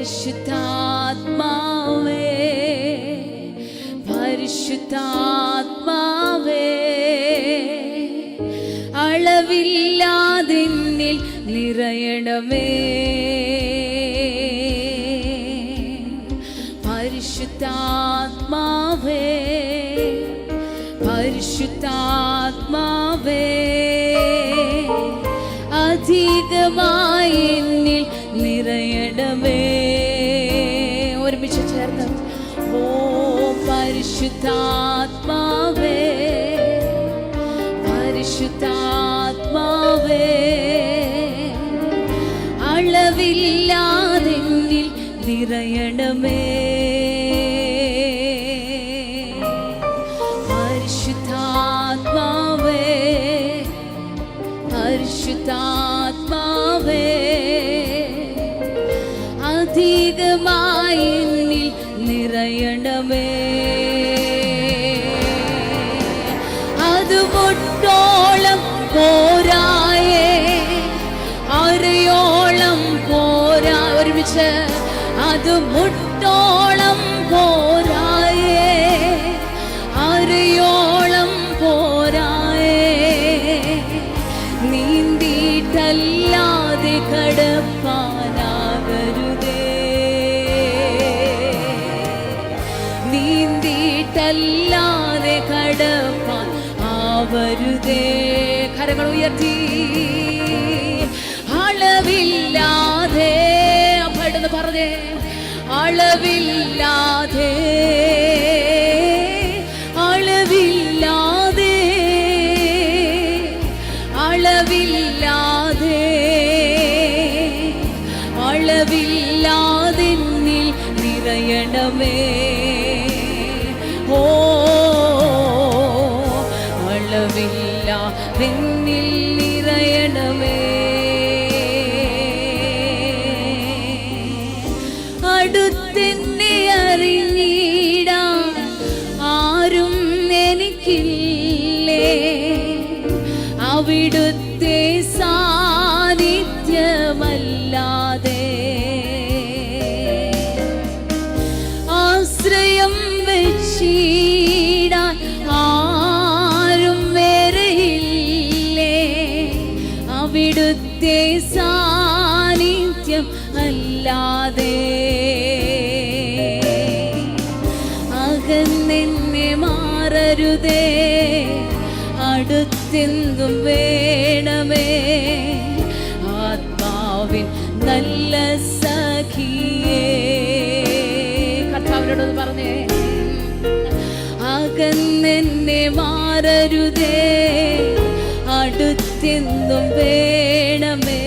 പരിശുദ്ധാത്മാവേ പരിശുദ്ധാത്മാവേ നിറയണമേ. പരിശുദ്ധാത്മാവേ പരിശുദ്ധാത്മാവേ അധികമായി നിറയണമേ. പരിശുദ്ധാത്മാവേ പരിശുദ്ധാത്മാവേ നിറയണമേ. പരിശുദ്ധാത്മാവേ അത് മുട്ടോളം പോരായേ? അറിയോളം പോരായേ? നീന്തിയിട്ടല്ലാതെ കടപ്പാനാകരുതേ. നീന്തിയിട്ടല്ലാതെ കടപ്പാൻ ആവരുതേ. കരങ്ങൾ ഉയർത്തി. അളവില്ലാതെ അമ്മയോടൊന്ന് പറഞ്ഞേ. അളവില്ലാതെ അളവില്ലാതെ അളവില്ലാതെ അളവില്ലാതെ നിറയണമേ. ഓ അളവില്ല നിറയണമേ അവിടുത്തെ സാന്നിധ്യം അല്ലാതെ. അകന്നെന്നെ മാറരുതേ അടുത്തെന്തും വേണമേ. ആത്മാവിൻ നല്ല സഖിയേ. കർത്താവിനോട് പറഞ്ഞേ. അകന്നെന്നെ മാറരുതേ അടുത്തെന്തും വേണമേ.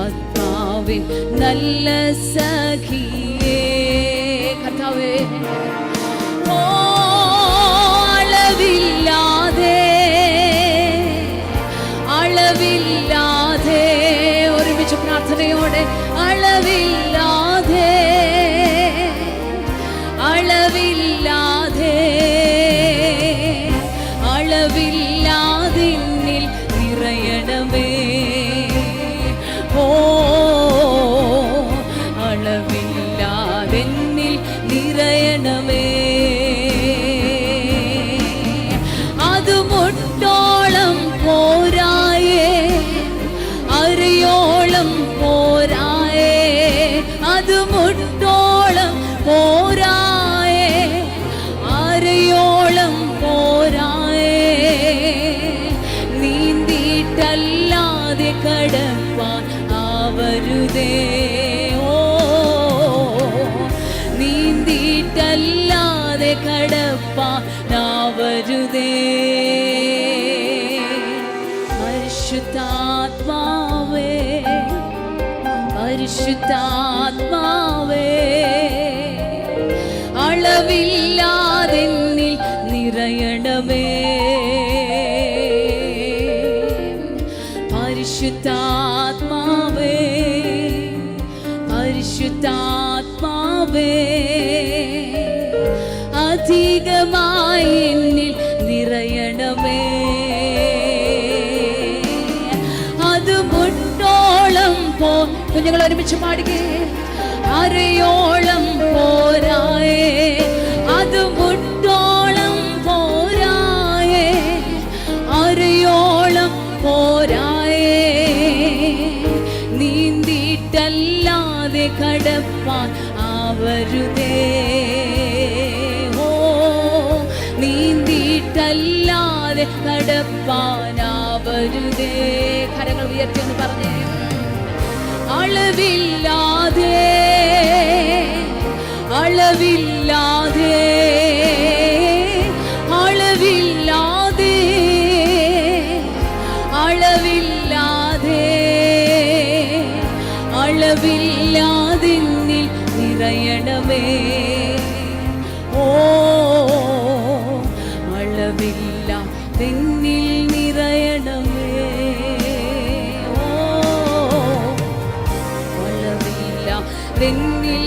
ആത്മാവിൻ നല്ല സഖിയേ. കഥാവേ അളവില്ലാതെ ഒരുമിച്ച് പ്രാർത്ഥനയോടെ അളവില്ലാതെ ആവരുതേ ഓ നീന്തിയിട്ടല്ലാതെ കടപ്പാൻ ആവരുതേ പരിശുദ്ധാത്മാവേ പരിശുദ്ധാത്മാവേ. അളവില്ലാതെന്നിൽ നിറയണമേ. പരിശുദ്ധാത്മാവേ എന്നിൽ നിറയണമേ. അത് പോ കുഞ്ഞുങ്ങൾ ഒരുമിച്ച് പാടുകേ. അരയോളം പോരായേ. അത് മുട്ടോളം പോരായേ. അരയോളം പോരായേ. നീന്തിയിട്ടല്ലാതെ കടപ്പാൻ ആവരുതേ ഓ നീന്തിയിട്ടല്ലാതെ കടപ്പാനാവരുതേ കരങ്ങൾ ഉയർത്തി എന്ന് പറഞ്ഞേ. അളവില്ലാതെ അളവില്ലാതെ നിറയണമേ ഓ അളവില്ല തെന്നിൽ നിറയണമേ. ഓ അളവില്ല വെണ്ണിൽ